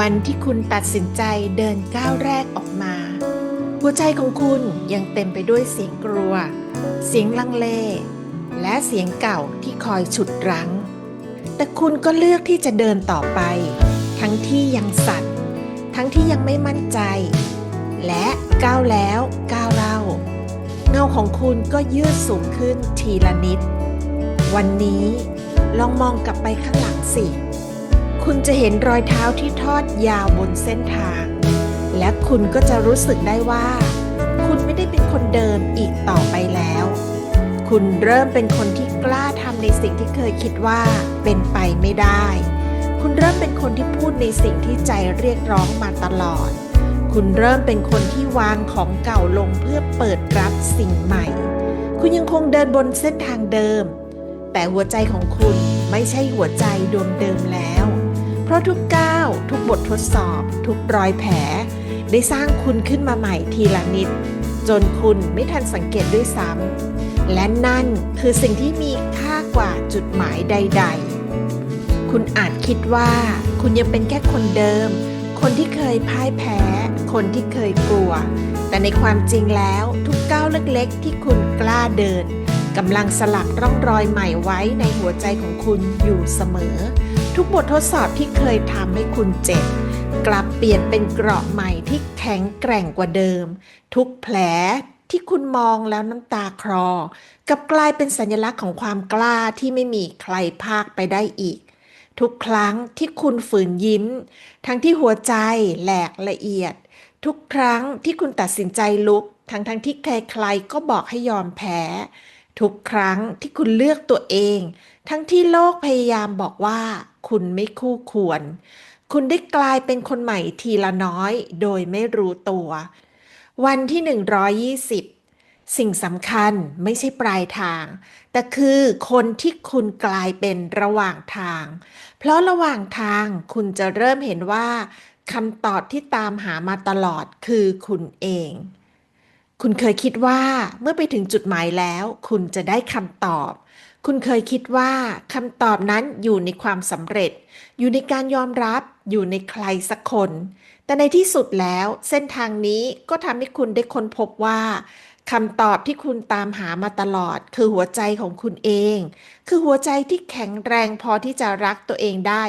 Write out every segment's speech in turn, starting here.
วันที่คุณตัดสินใจเดินก้าวแรกออกมา หัวใจของคุณยังเต็มไปด้วยเสียงกลัว เสียงลังเล และเสียงเก่าที่คอยฉุดรั้ง แต่คุณก็เลือกที่จะเดินต่อไป ทั้งที่ยังสั่นทั้งที่ยังไม่มั่นใจ และก้าวแล้วก้าวเล่า เงาของคุณก็ยืดสูงขึ้นทีละนิด วันนี้ลองมองกลับไปข้างหลังสิ คุณจะเห็นรอยเท้าที่ทอดยาวบนเส้นทาง และคุณก็จะรู้สึกได้ว่า คุณไม่ได้เป็นคนเดิมอีกต่อไปแล้ว คุณเริ่มเป็นคนที่กล้าทำในสิ่งที่เคยคิดว่าเป็นไปไม่ได้ คุณเริ่มเป็นคนที่พูดในสิ่งที่ใจเรียกร้องมาตลอด คุณเริ่มเป็นคนที่วางของเก่าลงเพื่อเปิดรับสิ่งใหม่ คุณยังคงเดินบนเส้นทางเดิม แต่หัวใจของคุณไม่ใช่หัวใจดวงเดิมแล้ว ราะทุกก้าวทุกบททดสอบ ทุกรอยแผล ได้สร้างคุณขึ้นมาใหม่ทีละนิด จนคุณไม่ทันสังเกตด้วยซ้ำและนั่นคือสิ่งที่มีค่ากว่าจุดหมายใด ๆ คุณอาจคิดว่าคุณยังเป็นแค่คนเดิม คนที่เคยพ่ายแพ้ คนที่เคยกลัว แต่ในความจริงแล้วทุกก้าวเล็กๆ ที่คุณกล้าเดินกำลังสลักร่องรอยใหม่ไว้ในหัวใจของคุณอยู่เสมอ ทุกบททดสอบที่เคยทำให้คุณเจ็บ กลับเปลี่ยนเป็นเกราะใหม่ที่แข็งแกร่งกว่าเดิม ทุกแผลที่คุณมองแล้วน้ำตาคลอ กับกลายเป็นสัญลักษณ์ของความกล้าที่ไม่มีใครภาคไปได้อีก ทุกครั้งที่คุณฝืนยิ้ม ทั้งที่หัวใจแหลกละเอียด ทุกครั้งที่คุณตัดสินใจลุก ทั้งทั้งที่ใครๆก็บอกให้ยอมแพ้ ทุกครั้งที่คุณเลือกตัวเอง ทั้งที่โลกพยายามบอกว่า คุณไม่คู่ควร คุณได้กลายเป็นคนใหม่ทีละน้อย โดยไม่รู้ตัว วันที่ 120 สิ่งสำคัญไม่ใช่ปลายทาง แต่คือคนที่คุณกลายเป็นระหว่างทาง เพราะระหว่างทางคุณจะเริ่มเห็นว่าคำตอบที่ตามหามาตลอดคือคุณเอง คุณเคยคิดว่าเมื่อไปถึงจุดหมายแล้ว คุณจะได้คำตอบ คุณเคยคิดว่าคำตอบนั้นอยู่ในความสำเร็จ อยู่ในการยอมรับ อยู่ในใครสักคน แต่ในที่สุดแล้วเส้นทางนี้ก็ทำให้คุณได้ค้นพบว่าคำตอบที่คุณตามหามาตลอด คือหัวใจของคุณเอง คือหัวใจที่แข็งแรงพอที่จะรักตัวเองได้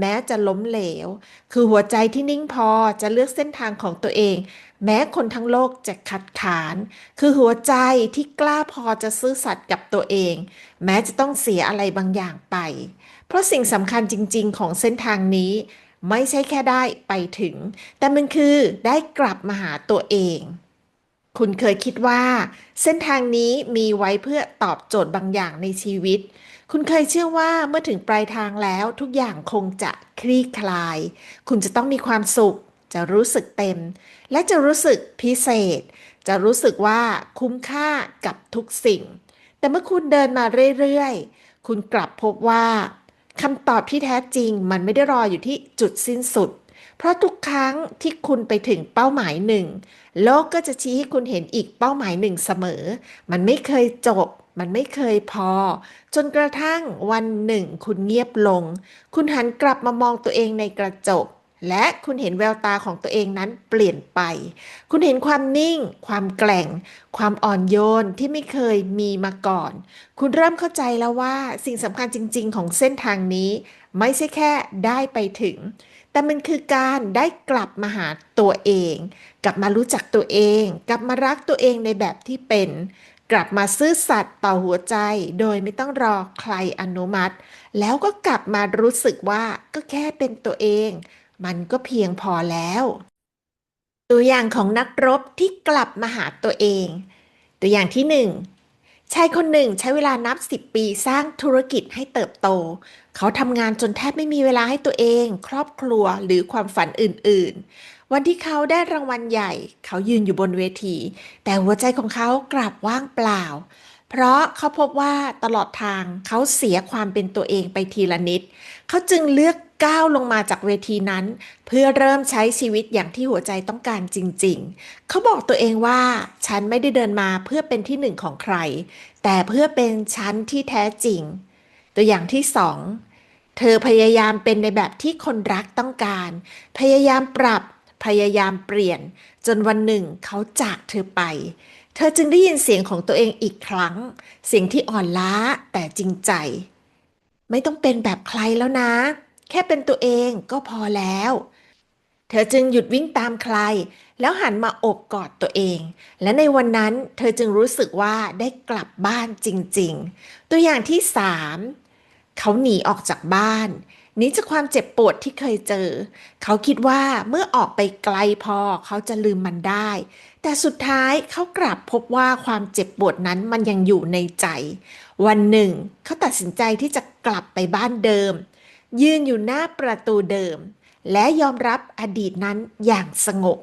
แม้จะล้มเหลว คือหัวใจที่นิ่งพอจะเลือกเส้นทางของตัวเอง แม้คนทั้งโลกจะขัดขาน คือหัวใจที่กล้าพอจะซื่อสัตย์กับตัวเอง แม้จะต้องเสียอะไรบางอย่างไป เพราะสิ่งสำคัญจริง ๆ ของเส้นทางนี้ ไม่ใช่แค่ได้ไปถึง แต่มันคือได้กลับมาหาตัวเองคุณเคยคิดว่า เส้นทางนี้มีไว้เพื่อตอบโจทย์บางอย่างในชีวิต คุณเคยเชื่อว่าเมื่อถึงปลายทางแล้วทุกอย่างคงจะคลี่คลาย คุณจะต้องมีความสุข จะรู้สึกเต็ม และจะรู้สึกพิเศษ จะรู้สึกว่าคุ้มค่ากับทุกสิ่ง แต่เมื่อคุณเดินมาเรื่อยๆ คุณกลับพบว่าคำตอบที่แท้จริงมันไม่ได้รออยู่ที่จุดสิ้นสุด เพราะทุกครั้งที่คุณไปถึงเป้าหมายหนึ่ง โลกก็จะชี้ให้คุณเห็นอีกเป้าหมายหนึ่งเสมอ มันไม่เคยจบ มันไม่เคยพอ จนกระทั่งวันหนึ่ง คุณเงียบลง คุณหันกลับมามองตัวเองในกระจก และคุณเห็นแววตาของตัวเองนั้นเปลี่ยนไป คุณเห็นความนิ่ง ความแกร่ง ความอ่อนโยนที่ไม่เคยมีมาก่อน คุณเริ่มเข้าใจแล้วว่าสิ่งสำคัญจริง ๆ ของเส้นทางนี้ ไม่ใช่แค่ได้ไปถึงแต่มันคือการได้กลับมาหาตัวเอง กลับมารู้จักตัวเอง กลับมารักตัวเองในแบบที่เป็น กลับมาซื่อสัตย์ต่อหัวใจโดยไม่ต้องรอใครอนุมัติ แล้วก็กลับมารู้สึกว่าก็แค่เป็นตัวเอง มันก็เพียงพอแล้ว ตัวอย่างของนักรบที่กลับมาหาตัวเอง ตัวอย่างที่หนึ่งชายคนหนึ่งใช้เวลานับ 10 ปีสร้างธุรกิจให้เติบโต เขาทำงานจนแทบไม่มีเวลาให้ตัวเอง ครอบครัวหรือความฝันอื่น ๆ วันที่เขาได้รางวัลใหญ่ เขายืนอยู่บนเวที แต่หัวใจของเขากลับว่างเปล่า เพราะเขาพบว่าตลอดทางเขาเสียความเป็นตัวเองไปทีละนิด เขาจึงเลือกก้าวลงมาจากเวทีนั้น เพื่อเริ่มใช้ชีวิตอย่างที่หัวใจต้องการจริง ๆ เขาบอกตัวเองว่า ฉันไม่ได้เดินมาเพื่อเป็นที่หนึ่งของใคร แต่เพื่อเป็นฉันที่แท้จริง ตัวอย่างที่สองเธอพยายามเป็นในแบบที่คนรักต้องการ พยายามปรับ พยายามเปลี่ยน จนวันหนึ่งเขาจากเธอไป เธอจึงได้ยินเสียงของตัวเองอีกครั้ง เสียงที่อ่อนล้าแต่จริงใจ ไม่ต้องเป็นแบบใครแล้วนะ แค่เป็นตัวเองก็พอแล้ว เธอจึงหยุดวิ่งตามใคร แล้วหันมาโอบกอดตัวเอง และในวันนั้นเธอจึงรู้สึกว่าได้กลับบ้านจริง ๆ ตัวอย่างที่สามเขาหนีออกจากบ้าน นีจากความเจ็บปวดที่เคยเจอ เขาคิดว่าเมื่อออกไปไกลพอเขาจะลืมมันได้ แต่สุดท้ายเขากลับพบว่าความเจ็บปวดนั้นมันยังอยู่ในใจ วันหนึ่ง เขาตัดสินใจที่จะกลับไปบ้านเดิม ยืนอยู่หน้าประตูเดิม และยอมรับอดีตนั้นอย่างสงบ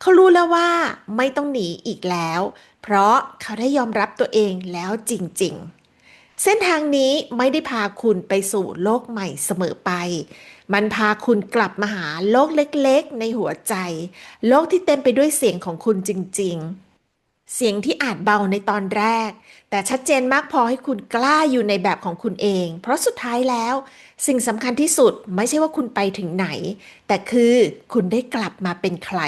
เขารู้แล้วว่าไม่ต้องหนีอีกแล้ว เพราะเขาได้ยอมรับตัวเองแล้วจริง ๆ เส้นทางนี้ไม่ได้พาคุณไปสู่โลกใหม่เสมอไป มันพาคุณกลับมาหาโลกเล็กๆ ในหัวใจ โลกที่เต็มไปด้วยเสียงของคุณจริง ๆ เสียงที่อาจเบาในตอนแรก แต่ชัดเจนมากพอให้คุณกล้าอยู่ในแบบของคุณเอง เพราะสุดท้ายแล้ว สิ่งสำคัญที่สุดไม่ใช่ว่าคุณไปถึงไหน แต่คือคุณได้กลับมาเป็นใคร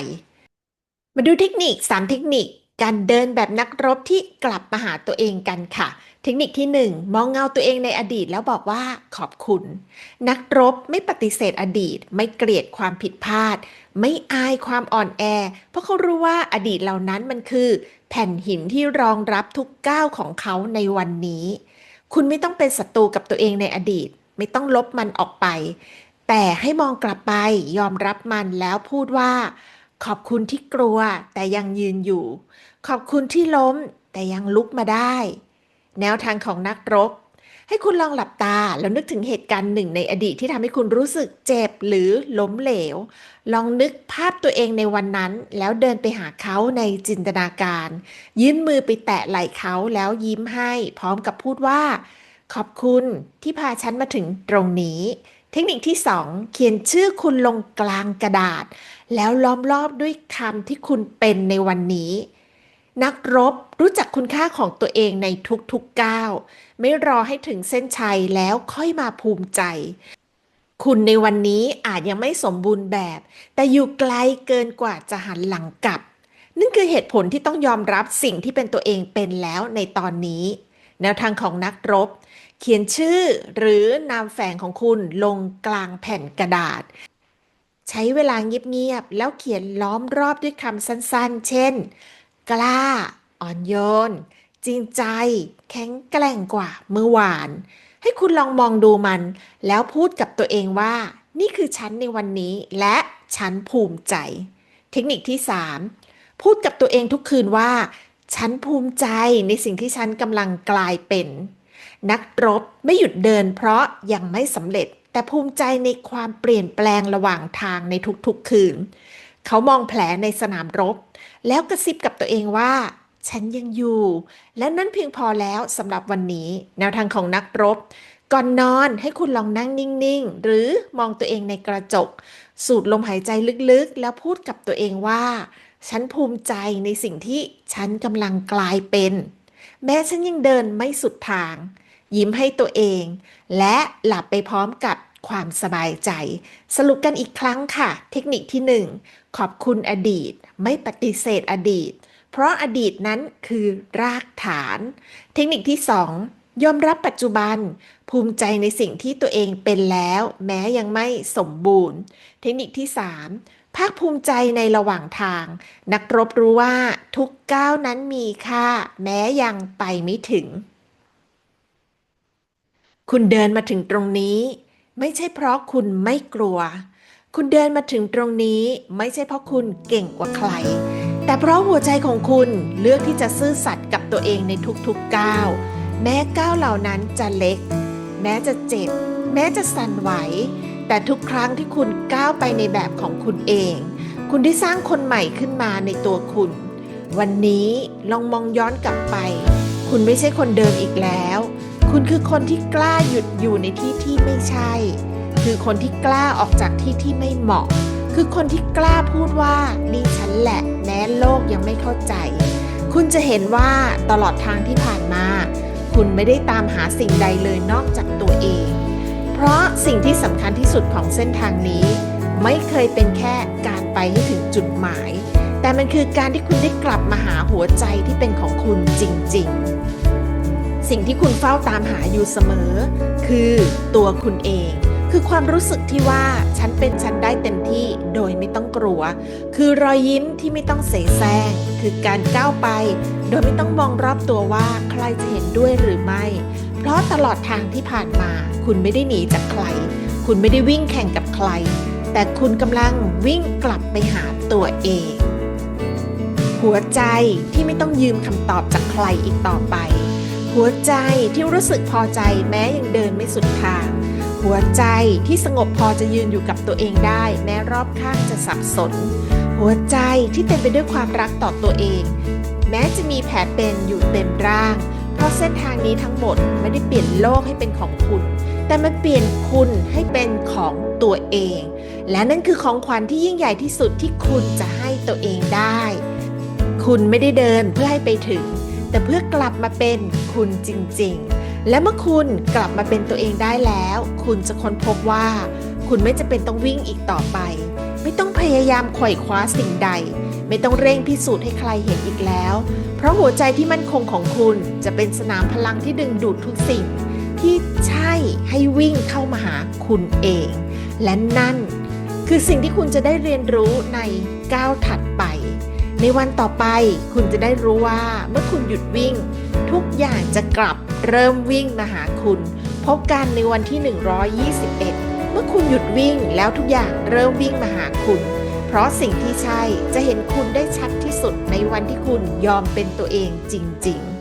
มาดูเทคนิค 3 เทคนิค การเดินแบบนักรบที่กลับมาหาตัวเองกันค่ะ เทคนิคที่ 1 มองเงาตัวเองในอดีตแล้วบอกว่าขอบคุณ นักรบไม่ปฏิเสธอดีต ไม่เกลียดความผิดพลาด ไม่อายความอ่อนแอ เพราะเขารู้ว่าอดีตเหล่านั้นมันคือ แผ่นหินที่รองรับทุกก้าวของเขาในวันนี้ คุณไม่ต้องเป็นศัตรูกับตัวเองในอดีต ไม่ต้องลบมันออกไป แต่ให้มองกลับไปยอมรับมันแล้วพูดว่า ขอบคุณที่กลัวแต่ยังยืนอยู่ ขอบคุณที่ล้มแต่ยังลุกมาได้ แนวทางของนักรบ ให้คุณลองหลับตาแล้วนึกถึงเหตุการณ์หนึ่งในอดีตที่ทำให้คุณรู้สึกเจ็บหรือล้มเหลว ลองนึกภาพตัวเองในวันนั้น แล้วเดินไปหาเขาในจินตนาการ ยื่นมือไปแตะไหล่เขาแล้วยิ้มให้ พร้อมกับพูดว่า ขอบคุณที่พาฉันมาถึงตรงนี้ เทคนิคที่ 2 เขียนชื่อคุณลงกลางกระดาษ แล้วล้อมรอบด้วยคำที่คุณเป็นในวันนี้ นักรบรู้จักคุณค่าของตัวเองในทุกๆก้าวไม่รอให้ถึงเส้นชัยแล้วค่อยมาภูมิใจ คุณในวันนี้อาจยังไม่สมบูรณ์แบบ แต่อยู่ไกลเกินกว่าจะหันหลังกลับ นั่นคือเหตุผลที่ต้องยอมรับสิ่งที่เป็นตัวเองเป็นแล้วในตอนนี้ แนวทางของนักรบ เขียนชื่อหรือนามแฝงของคุณลงกลางแผ่นกระดาษ ใช้เวลาเงียบๆแล้วเขียนล้อมรอบด้วยคำสั้นๆ เช่น กล้า อ่อนโยน จริงใจ แข็งแกร่งกว่าเมื่อวาน ให้คุณลองมองดูมัน แล้วพูดกับตัวเองว่า นี่คือฉันในวันนี้และฉันภูมิใจ เทคนิคที่ 3 พูดกับตัวเองทุกคืนว่า ฉันภูมิใจในสิ่งที่ฉันกำลังกลายเป็น นักรบไม่หยุดเดินเพราะยังไม่สำเร็จ แต่ภูมิใจในความเปลี่ยนแปลงระหว่างทางในทุกๆคืน เขามองแผลในสนามรบ แล้วกระซิบกับตัวเองว่า ฉันยังอยู่ และนั่นเพียงพอแล้วสำหรับวันนี้ แนวทางของนักรบ ก่อนนอนให้คุณลองนั่งนิ่งๆ หรือมองตัวเองในกระจก สูดลมหายใจลึกๆ แล้วพูดกับตัวเองว่า ฉันภูมิใจในสิ่งที่ฉันกำลังกลายเป็น แม้ฉันยังเดินไม่สุดทาง ยิ้มให้ตัวเอง และหลับไปพร้อมกับความสบายใจ สรุปกันอีกครั้งค่ะ เทคนิคที่ 1 ขอบคุณอดีต ไม่ปฏิเสธอดีต เพราะอดีตนั้นคือรากฐาน เทคนิคที่ 2 ยอมรับปัจจุบัน ภูมิใจในสิ่งที่ตัวเองเป็นแล้ว แม้ยังไม่สมบูรณ์ เทคนิคที่ 3 ภาคภูมิใจในระหว่างทาง นักรบรู้ว่าทุกก้าวนั้นมีค่า แม้ยังไปไม่ถึง คุณเดินมาถึงตรงนี้ ไม่ใช่เพราะคุณไม่กลัว คุณเดินมาถึงตรงนี้ไม่ใช่เพราะคุณเก่งกว่าใคร แต่เพราะหัวใจของคุณเลือกที่จะซื่อสัตย์กับตัวเองในทุกๆก้าวแม้ก้าวเหล่านั้นจะเล็ก แม้จะเจ็บ แม้จะสั่นไหว แต่ทุกครั้งที่คุณก้าวไปในแบบของคุณเอง คุณได้สร้างคนใหม่ขึ้นมาในตัวคุณ วันนี้ลองมองย้อนกลับไป คุณไม่ใช่คนเดิมอีกแล้ว คุณคือคนที่กล้าหยุดอยู่ในที่ที่ไม่ใช่ คือคนที่กล้าออกจากที่ที่ไม่เหมาะ คือคนที่กล้าพูดว่านี่ฉันแหละแม้โลกยังไม่เข้าใจ คุณจะเห็นว่าตลอดทางที่ผ่านมา คุณไม่ได้ตามหาสิ่งใดเลยนอกจากตัวเอง ราะสิ่งที่สำคัญที่สุดของเส้นทางนี้ ไม่เคยเป็นแค่การไปให้ถึงจุดหมาย แต่มันคือการที่คุณได้กลับมาหาหัวใจที่เป็นของคุณจริง ๆ สิ่งที่คุณเฝ้าตามหาอยู่เสมอ คือตัวคุณเอง คือความรู้สึกที่ว่าฉันเป็นฉันได้เต็มที่โดยไม่ต้องกลัว คือรอยยิ้มที่ไม่ต้องเสแสร้งคือการก้าวไป โดยไม่ต้องมองรอบตัวว่าใครจะเห็นด้วยหรือไม่ เพราะตลอดทางที่ผ่านมา คุณไม่ได้หนีจากใคร คุณไม่ได้วิ่งแข่งกับใคร แต่คุณกำลังวิ่งกลับไปหาตัวเอง หัวใจที่ไม่ต้องยืมคำตอบจากใครอีกต่อไป หัวใจที่รู้สึกพอใจแม้ยังเดินไม่สุดทาง หัวใจที่สงบพอจะยืนอยู่กับตัวเองได้ แม้รอบข้างจะสับสน หัวใจที่เต็มไปด้วยความรักต่อตัวเอง แม้จะมีแผลเป็นอยู่เต็มร่าง เพราะเส้นทางนี้ทั้งหมดไม่ได้เปลี่ยนโลกให้เป็นของคุณ แต่มันเปลี่ยนคุณให้เป็นของตัวเอง และนั่นคือของขวัญที่ยิ่งใหญ่ที่สุดที่คุณจะให้ตัวเองได้ คุณไม่ได้เดินเพื่อให้ไปถึง แต่เพื่อกลับมาเป็นคุณจริงๆและเมื่อคุณกลับมาเป็นตัวเองได้แล้ว คุณจะค้นพบว่า คุณไม่จะเป็นต้องวิ่งอีกต่อไป ไม่ต้องพยายามไขว่คว้าสิ่งใด ไม่ต้องเร่งพิสูจน์ให้ใครเห็นอีกแล้ว เพราะหัวใจที่มั่นคงของคุณจะเป็นสนามพลังที่ดึงดูดทุกสิ่ง ที่ใช่ให้วิ่งเข้ามาหาคุณเอง และนั่น คือสิ่งที่คุณจะได้เรียนรู้ในก้าวถัดไป ในวันต่อไปคุณจะได้รู้ว่าเมื่อคุณหยุดวิ่ง ทุกอย่างจะกลับเริ่มวิ่งมาหาคุณ พบกันในวันที่ 121 เมื่อคุณหยุดวิ่งแล้วทุกอย่างเริ่มวิ่งมาหาคุณ เพราะสิ่งที่ใช่จะเห็นคุณได้ชัดที่สุดในวันที่คุณยอมเป็นตัวเองจริง ๆ